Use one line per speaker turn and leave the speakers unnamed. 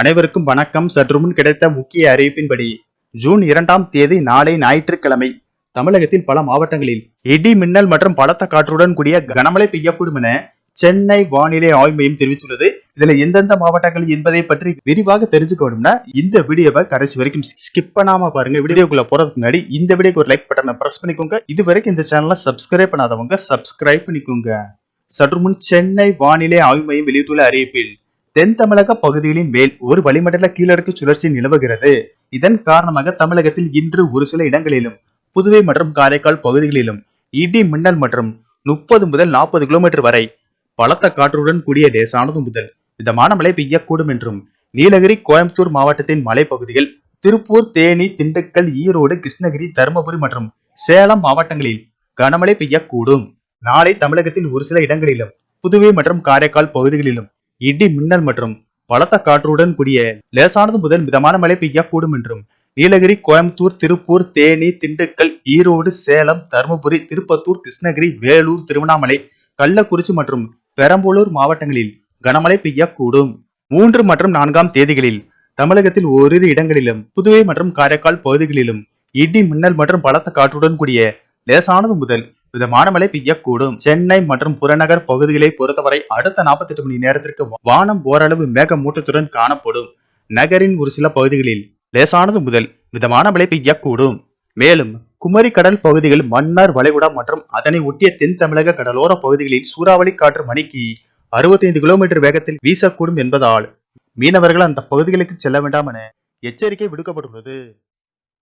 அனைவருக்கும் வணக்கம் சற்று முன் கிடைத்த முக்கிய அறிவிப்பின்படி ஜூன் இரண்டாம் தேதி நாளை ஞாயிற்றுக்கிழமை தமிழகத்தில் பல மாவட்டங்களில் இடி மின்னல் மற்றும் பலத்த காற்றுடன் கூடிய கனமழை பெய்யக்கூடும் என சென்னை வானிலை ஆய்வு மையம் தெரிவித்துள்ளது இதுல எந்தெந்த மாவட்டங்கள் என்பதை பற்றி விரிவாக தெரிஞ்சுக்கணும்னா இந்த வீடியோவை கடைசி வரைக்கும் ஸ்கிப் பண்ணாம பாருங்க வீடியோக்குள்ள போறதுக்கு முன்னாடி இந்த வீடியோக்கு ஒரு லைக் பட்டனை பிரஸ் பண்ணிக்கோங்க இது வரைக்கும் இந்த சேனல சப்ஸ்கிரைப் பண்ணாதவங்க சப்ஸ்கிரைப் பண்ணிக்கோங்க சற்று முன் சென்னை வானிலை ஆய்வு மையம் வெளியிட்டுள்ள அறிவிப்பில் தென் தமிழக பகுதிகளின் மேல் ஒரு வளிமண்டல கீழடுக்கு சுழற்சி நிலவுகிறது இதன் காரணமாக தமிழகத்தில் இன்று ஒரு சில இடங்களிலும் புதுவை மற்றும் காரைக்கால் பகுதிகளிலும் இடி மின்னல் மற்றும் முப்பது முதல் நாற்பது கிலோமீட்டர் வரை பலத்த காற்றுடன் கூடிய லேசானது முதல் மிதமான மழை பெய்யக்கூடும் என்றும் நீலகிரி கோயம்புத்தூர் மாவட்டத்தின் மலைப்பகுதிகள் திருப்பூர் தேனி திண்டுக்கல் ஈரோடு கிருஷ்ணகிரி தருமபுரி மற்றும் சேலம் மாவட்டங்களில் கனமழை பெய்யக்கூடும் நாளை தமிழகத்தின் ஒரு சில இடங்களிலும் புதுவை மற்றும் காரைக்கால் பகுதிகளிலும் இடி மின்னல் மற்றும் பலத்த காற்றுடன் கூடிய லேசானது முதல் மிதமான மழை பெய்யக்கூடும் என்றும் நீலகிரி கோயம்புத்தூர் திருப்பூர் தேனி திண்டுக்கல் ஈரோடு சேலம் தருமபுரி திருப்பத்தூர் கிருஷ்ணகிரி வேலூர் திருவண்ணாமலை கள்ளக்குறிச்சி மற்றும் பெரம்பலூர் மாவட்டங்களில் கனமழை பெய்யக்கூடும் மூன்று மற்றும் நான்காம் தேதிகளில் தமிழகத்தில் ஓரிரு இடங்களிலும் புதுவை மற்றும் காரைக்கால் பகுதிகளிலும் இடி மின்னல் மற்றும் பலத்த காற்றுடன் கூடிய லேசானது முதல் விதமான மழை பெய்யக்கூடும் சென்னை மற்றும் புறநகர் பகுதிகளை பொறுத்தவரை அடுத்த நாற்பத்தி எட்டு மணி நேரத்திற்கு வானம் ஓரளவு மேகமூட்டத்துடன் காணப்படும் நகரின் ஒரு சில பகுதிகளில் லேசானது முதல் விதமான மழை பெய்யக்கூடும் மேலும் குமரி கடல் பகுதிகள் மன்னார் வளைகுடா மற்றும் அதனை ஒட்டிய தென் தமிழக கடலோர பகுதிகளில் சூறாவளி காற்று மணிக்கு அறுபத்தைந்து கிலோமீட்டர் வேகத்தில் வீசக்கூடும் என்பதால் மீனவர்கள் அந்த பகுதிகளுக்கு செல்ல வேண்டாம் என எச்சரிக்கை விடுக்கப்பட்டுள்ளது